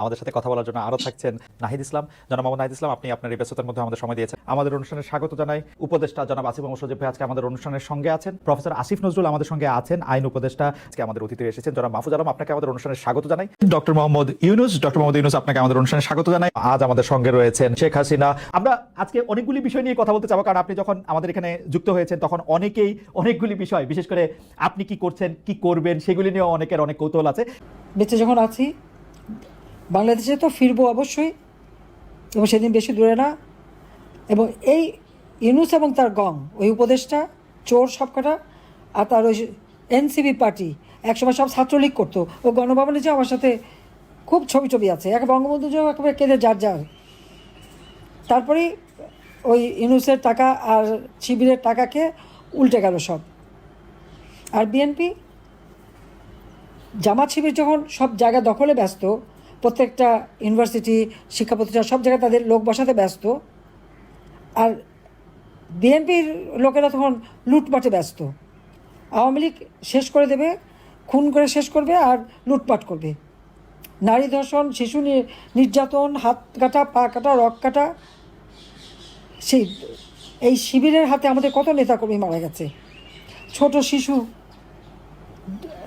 আমাদের সাথে কথা বলার জন্য আরও থাকছেন নাহিদ ইসলাম। জনাব মোহাম্মদ নাহিদ ইসলাম, আপনি আপনার এই ব্যস্ততার মধ্যে আমাদের সময় দিয়েছেন। আমাদের অনুষ্ঠানে স্বাগত জানাই উপদেষ্টা জনাব আসিফ মোহাম্মদ সজীব আজকে আমাদের অনুষ্ঠানের সঙ্গে আছেন প্রফেসর আসিফ নজরুল, আমাদের সঙ্গে আছেন আইন উপদেষ্টা। আজকে আমাদের অতিথি এসেছেন জনাব মাহফুজ আলম, আপনাকে আমাদের অনুষ্ঠানে স্বাগত জানাই। ডক্টর মোহাম্মদ ইউনুস, ডক্টর মোহাম্মদ ইউনুস, আপনাকে আমাদের অনুষ্ঠানে স্বাগত জানাই। আজ আমাদের সঙ্গে রয়েছেন শেখ হাসিনা। আমরা আজকে অনেকগুলি বিষয় নিয়ে কথা বলতে চাবো, কারণ আপনি যখন আমাদের এখানে যুক্ত হয়েছেন, তখন অনেকেই অনেকগুলি বিষয়, বিশেষ করে আপনি কি করছেন, কি করবেন, সেগুলি নিয়েও অনেকের অনেক কৌতূহল আছে। বেঁচে যখন আছি বাংলাদেশে তো ফিরবো অবশ্যই, এবং সেদিন বেশি দূরে না। এবং এই ইউনুস এবং তার গং, ওই উপদেশটা চোর সবকটা, আর তার ওই এনসিবি পার্টি, একসময় সব ছাত্রলীগ করতো। ও গণভবনে যে আমার সাথে খুব ছবি ছবি আছে, এক বঙ্গবন্ধু যে একেবারে কেঁদে যার যার। তারপরে ওই ইউনুসের টাকা আর শিবিরের টাকাকে উল্টে গেল সব। আর বিএনপি, জামাত শিবির যখন সব জায়গা দখলে ব্যস্ত প্রত্যেকটা ইউনিভার্সিটি শিক্ষা প্রতিষ্ঠান সব জায়গায় তাদের লোক বসাতে ব্যস্ত। আর বিএনপির লোকেরা তখন লুটপাটে ব্যস্ত। আওয়ামী লীগ শেষ করে দেবে, খুন করে শেষ করবে আর লুটপাট করবে। নারী ধর্ষণ, শিশু নির্যাতন, হাত কাটা, পা কাটা, রক কাটা, সেই, এই শিবিরের হাতে আমাদের কত নেতাকর্মী মারা গেছে। ছোট শিশু,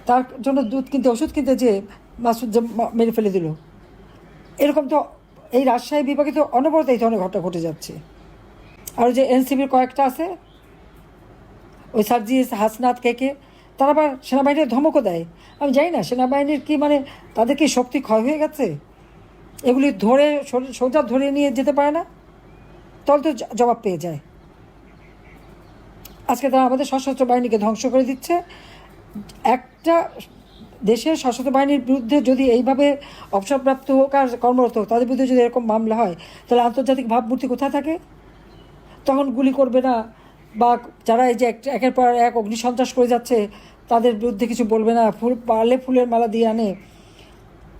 তার জন্য দুধ কিনতে, ওষুধ কিনতে যে মাসুদ মেরে ফেলে দিল। এরকম তো এই রাজশাহী বিভাগে তো অনবরত এই ধরনের ঘটনা ঘটে যাচ্ছে। আর যে এনসিবির কয়েকটা আছে, ওই সার্জিস হাসনাত কেকে তারা আবার সেনাবাহিনীর ধমকও দেয়। আমি জানি না, সেনাবাহিনীর কি মানে তাদের কি শক্তি ক্ষয় হয়ে গেছে? এগুলি ধরে সোজা ধরে নিয়ে যেতে পারে না? তাহলে তো জবাব পেয়ে যায়। আজকে তারা আমাদের সশস্ত্র বাহিনীকে ধ্বংস করে দিচ্ছে। একটা দেশের সশস্ত্র বাহিনীর বিরুদ্ধে যদি এইভাবে অবসরপ্রাপ্ত হোক আর কর্মরত হোক, তাদের বিরুদ্ধে যদি এরকম মামলা হয়, তাহলে আন্তর্জাতিক ভাবমূর্তি কোথায় থাকে? তখন গুলি করবে না, বা যারা এই যে এক- একের পর এক অগ্নিসন্ত্রাস করে যাচ্ছে, তাদের বিরুদ্ধে কিছু বলবে না, ফুল পারলে ফুলের মালা দিয়ে আনে।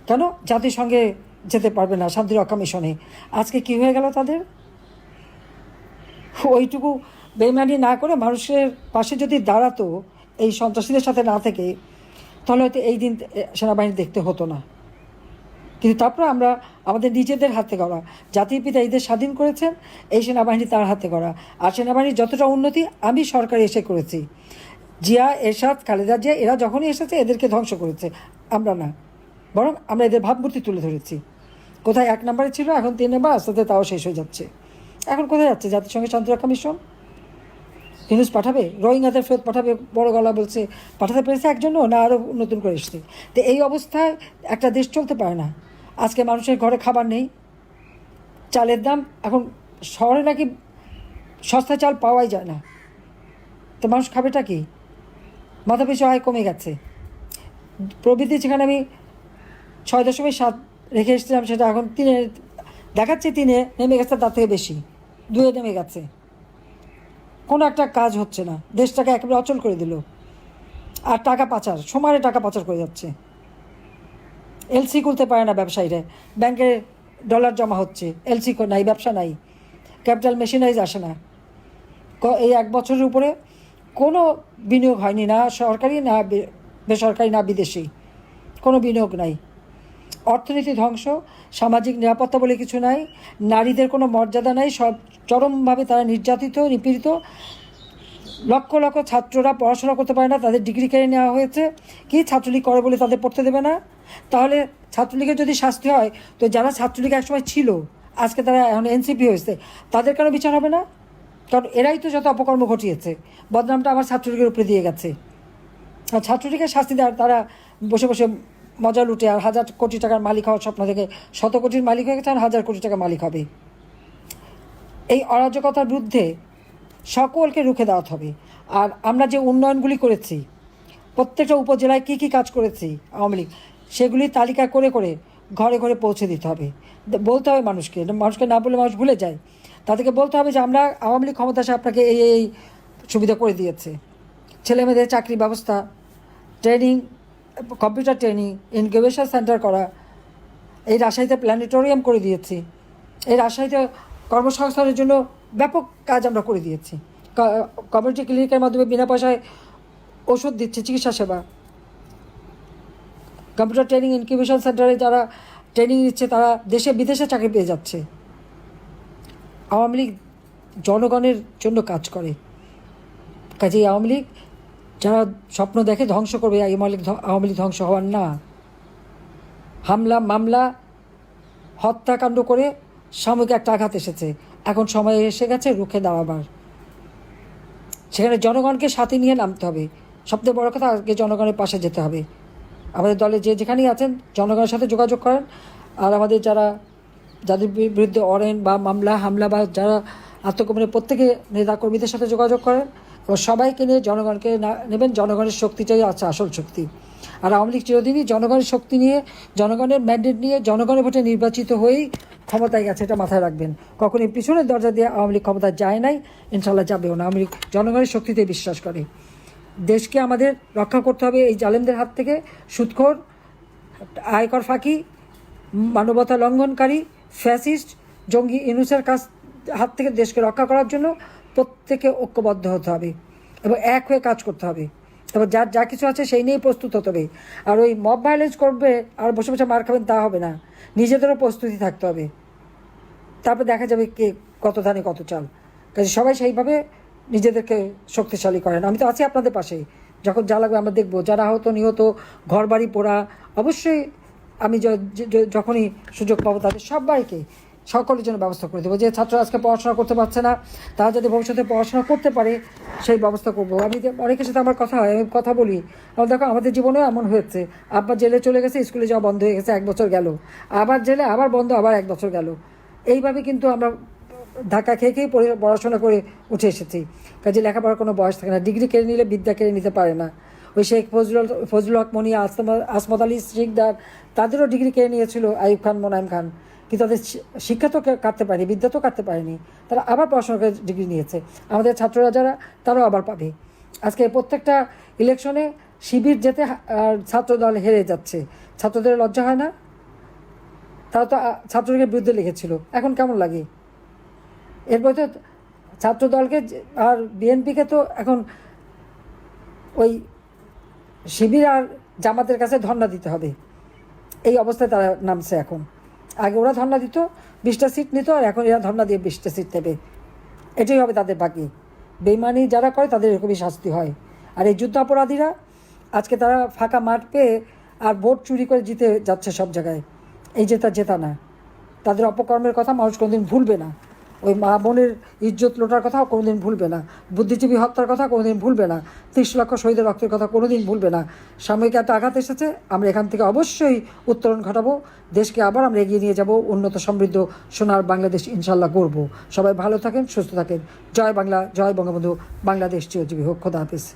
কেন? জাতিসংঘে যেতে পারবে না শান্তিরক্ষা মিশনে। আজকে কি হয়ে গেল তাদের? ওইটুকু বেইমানি না করে মানুষের পাশে যদি দাঁড়াতো, এই সন্ত্রাসীদের সাথে না থেকে তাহলে হয়তো এই দিন সেনাবাহিনী দেখতে হতো না। কিন্তু তারপরে আমরা আমাদের নিজেদের হাতে করা জাতির পিতা ঈদের স্বাধীন করেছেন, এই সেনাবাহিনী তার হাতে করা আর সেনাবাহিনীর যতটা উন্নতি আমি সরকারে এসে করেছি। জিয়া, এরশাদ, খালেদা জিয়া, এরা যখনই এসেছে, এদেরকে ধ্বংস করেছে। আমরা না। বরং আমরা এদের ভাবমূর্তি তুলে ধরেছি। কোথায় এক নম্বরে ছিল, এখন তিন নম্বর, আস্তে আস্তে তাও শেষ হয়ে যাচ্ছে। এখন কোথায় যাচ্ছে? জাতিসংঘের শান্তিরক্ষা মিশন? ইউনুস পাঠাবে, রোহিঙ্গাদের ফেরত পাঠাবে, বড় গলা বলছে, পাঠাতে পেরেছে একজনও না আরও নতুন করে এসছে? তো এই অবস্থায় একটা দেশ চলতে পারে না। আজকে মানুষের ঘরে খাবার নেই, চালের দাম, এখন শহরে নাকি সস্তা চাল পাওয়াই যায় না। তো মানুষ খাবেটা কি? মাথা পিছু আয় কমে গেছে। প্রবৃদ্ধি যেখানে আমি ছয় দশমিক সাত রেখে এসেছিলাম, সেটা এখন তিনে, দেখাচ্ছে তিনে, নেমে গেছে তার থেকে বেশি, দুয়ে নেমে গেছে। কোনো একটা কাজ হচ্ছে না। দেশটাকে একেবারে অচল করে দিল। আর টাকা পাচার সমানে টাকা পাচার করে যাচ্ছে। এলসি খুলতে পারে না ব্যবসায়ীরা। ব্যাংকে ডলার জমা হচ্ছে। এলসি নাই, ব্যবসা নাই। ক্যাপিটাল মেশিনারিজ আসে না। এই এক বছরের উপরে কোনো বিনিয়োগ হয়নি, না সরকারি, না বেসরকারি, না বিদেশি। কোনো বিনিয়োগ নাই। অর্থনীতি ধ্বংস, সামাজিক নিরাপত্তা বলে কিছু নাই, নারীদের কোনো মর্যাদা নাই, সব চরমভাবে তারা নির্যাতিত, নিপীড়িত। লক্ষ লক্ষ ছাত্ররা পড়াশোনা করতে পারে না, তাদের ডিগ্রি কেড়ে নেওয়া হয়েছে। কি ছাত্রলীগ করে বলে তাদের পড়তে দেবে না? তাহলে ছাত্রলীগের যদি শাস্তি হয়, তো যারা ছাত্রলীগ একসময় ছিল, আজকে তারা এখন এনসিপি হয়েছে, তাদের কেন বিচার হবে না? কারণ এরাই তো যত অপকর্ম ঘটিয়েছে, বদনামটা আমার ছাত্রলীগের উপরে দিয়ে গেছে। আর ছাত্রলীগের শাস্তি দেওয়ার তারা বসে বসে মজা লুটে আর হাজার কোটি টাকার মালিক হওয়ার স্বপ্ন থেকে শত কোটির মালিক হয়ে গেছে আর হাজার কোটি টাকার মালিক হবে। এই অরাজকতার বিরুদ্ধে সকলকে রুখে দেওয়া হবে। আর আমরা যে উন্নয়নগুলি করেছি, প্রত্যেকটা উপজেলায় কী কী কাজ করেছি আওয়ামী লীগ, সেগুলি তালিকা করে করে ঘরে ঘরে পৌঁছে দিতে হবে। বলতে হবে মানুষকে মানুষকে না বলে মানুষ ভুলে যায়। তাদেরকে বলতে হবে যে আমরা আওয়ামী লীগ ক্ষমতা এসে আপনাকে এই এই সুবিধা করে দিয়েছে। ছেলে মেয়েদের চাকরি ব্যবস্থা, training computer training incubation centre করা, এই রাজশাহীতে প্ল্যানেটোরিয়াম করে দিয়েছি। এই রাজশাহীতে কর্মসংস্থানের জন্য ব্যাপক কাজ আমরা করে দিয়েছি। কমিউনিটি ক্লিনিকের মাধ্যমে বিনা পয়সায় ওষুধ দিচ্ছে, চিকিৎসা সেবা। কম্পিউটার ট্রেনিং ইনকিউবেশন সেন্টারে যারা ট্রেনিং নিচ্ছে, তারা দেশে বিদেশে চাকরি পেয়ে যাচ্ছে। আওয়ামী লীগ জনগণের জন্য কাজ করে। কাজেই আওয়ামী লীগ যারা স্বপ্ন দেখে ধ্বংস করবে আওয়ামী লীগ ধ্বংস হওয়ার না। হামলা, মামলা, হত্যাকাণ্ড করে সাময়িক একটা আঘাত এসেছে। এখন সময় এসে গেছে রুখে দাঁড়াবার। সেখানে জনগণকে সাথে নিয়ে নামতে হবে। সবথেকে বড় কথা আজকে জনগণের পাশে যেতে হবে। আমাদের দলে যে যেখানেই আছেন, জনগণের সাথে যোগাযোগ করেন। আর আমাদের যারা, যাদের বিরুদ্ধে অরেন বা মামলা, হামলা বা যারা আত্মগোপনের প্রত্যেকে নেতাকর্মীদের সাথে যোগাযোগ করেন সবাইকে নিয়ে জনগণকে নেবেন জনগণের শক্তিটাই আছে আসল শক্তি। আর আওয়ামী লীগ চিরদিনই জনগণের শক্তি নিয়ে, জনগণের ম্যান্ডেট নিয়ে জনগণের ভোটে নির্বাচিত হয়েই ক্ষমতায় গেছে, এটা মাথায় রাখবেন। কখনই পিছনের দরজা দিয়ে আওয়ামী লীগ ক্ষমতায় যায় নাই ইনশাল্লাহ যাবেও না। আওয়ামী লীগ জনগণের শক্তিতে বিশ্বাস করে। দেশকে আমাদের রক্ষা করতে হবে এই জালেমদের হাত থেকে। সুৎখোর, আয়কর ফাঁকি, মানবতা লঙ্ঘনকারী, ফ্যাসিস্ট, জঙ্গি, ইনুসের কাছ, হাত থেকে দেশকে রক্ষা করার জন্য প্রত্যেকে ঐক্যবদ্ধ হতে হবে এবং এক হয়ে কাজ করতে হবে। তারপর যার যা কিছু আছে সেই নিয়েই প্রস্তুত হতে হবে। আর ওই মব ভায়োলেন্স করবে আর বসে বসে মার খাবেন তা হবে না। নিজেদেরও প্রস্তুতি থাকতে হবে। তারপর দেখা যাবে কে কত ধানে কত চাল। কাজে সবাই সেইভাবে নিজেদেরকে শক্তিশালী করেন। আমি তো আছি আপনাদের পাশে। যখন যা লাগবে আমরা দেখব। যারা আহত, নিহত ঘর বাড়ি পোড়া, অবশ্যই আমি যখনই সুযোগ পাবো তাদের সবাইকে সকলের জন্য ব্যবস্থা করে দেবো। যে ছাত্র আজকে পড়াশোনা করতে পারছে না, তারা যদি ভবিষ্যতে পড়াশোনা করতে পারে, সেই ব্যবস্থা করব। আমি অনেকের সাথে আমার কথা হয়, আমি কথা বলি। আমার দেখো, আমাদের জীবনেও এমন হয়েছে। আব্বা জেলে চলে গেছে, স্কুলে যাওয়া বন্ধ হয়ে গেছে, এক বছর গেল। আবার জেলে, আবার বন্ধ, আবার এক বছর গেল। এইভাবে কিন্তু আমরা ধাক্কা খেয়ে খেয়ে পড়ে- পড়াশোনা করে উঠে এসেছি। কাজে লেখাপড়ার কোনো বয়স থাকে না। ডিগ্রি কেড়ে নিলে বিদ্যা কেড়ে নিতে পারে না। ওই শেখ ফজলুল ফজলুল হক মনি আসমা- আসমত আলী শিকদার, তাদেরও ডিগ্রি কেড়ে নিয়েছিল আইব খান, মোনায়েম খান। কিন্তু তাদের শিক্ষা তো কাটতে পারেনি বিদ্যা তো কাটতে পারেনি তারা আবার পড়াশোনা করে ডিগ্রি নিয়েছে। আমাদের ছাত্ররা যারা তারাও আবার পাবে। আজকে প্রত্যেকটা ইলেকশনে শিবির যেতে আর ছাত্রদল হেরে যাচ্ছে। ছাত্রদের লজ্জা হয় না? তারা তো আ, ছাত্রলীগের বিরুদ্ধে লিখেছিল। এখন কেমন লাগে? এরপর তো ছাত্র দলকে আর বিএনপিকে তো এখন ওই শিবির আর জামাতের কাছে ধর্ণা দিতে হবে। এই অবস্থায় তারা নামছে এখন। আগে ওরা ধর্না দিত, বিশটা সিট নিত আর এখন এরা ধর্না দিয়ে বিশটা সিট নেবে। এটাই হবে তাদের বাকি। বেইমানি যারা করে তাদের এরকমই শাস্তি হয়। আর এই যুদ্ধাপরাধীরা, আজকে তারা ফাঁকা মাঠ পেয়ে আর ভোট চুরি করে জিতে যাচ্ছে সব জায়গায়। এই জেতা জেতা না। তাদের অপকর্মের কথা মানুষ কোনোদিন ভুলবে না। মা বোনের ইজ্জত লোটার কথা কোনোদিন ভুলবে না। বুদ্ধিজীবী হত্যার কথা কোনোদিন ভুলবে না। ত্রিশ লক্ষ শহীদের রক্তের কথা কোনোদিন ভুলবে না। সাময়িক একটা আঘাত এসেছে, আমরা এখান থেকে অবশ্যই উত্তরণ ঘটাবো। দেশকে আবার আমরা এগিয়ে নিয়ে যাব, উন্নত সমৃদ্ধ সোনার বাংলাদেশ ইনশাল্লাহ করব সবাই ভালো থাকেন, সুস্থ থাকেন। জয় বাংলা, জয় বঙ্গবন্ধু। বাংলাদেশ চিরজীবী হোক, খোদা হাফিজ।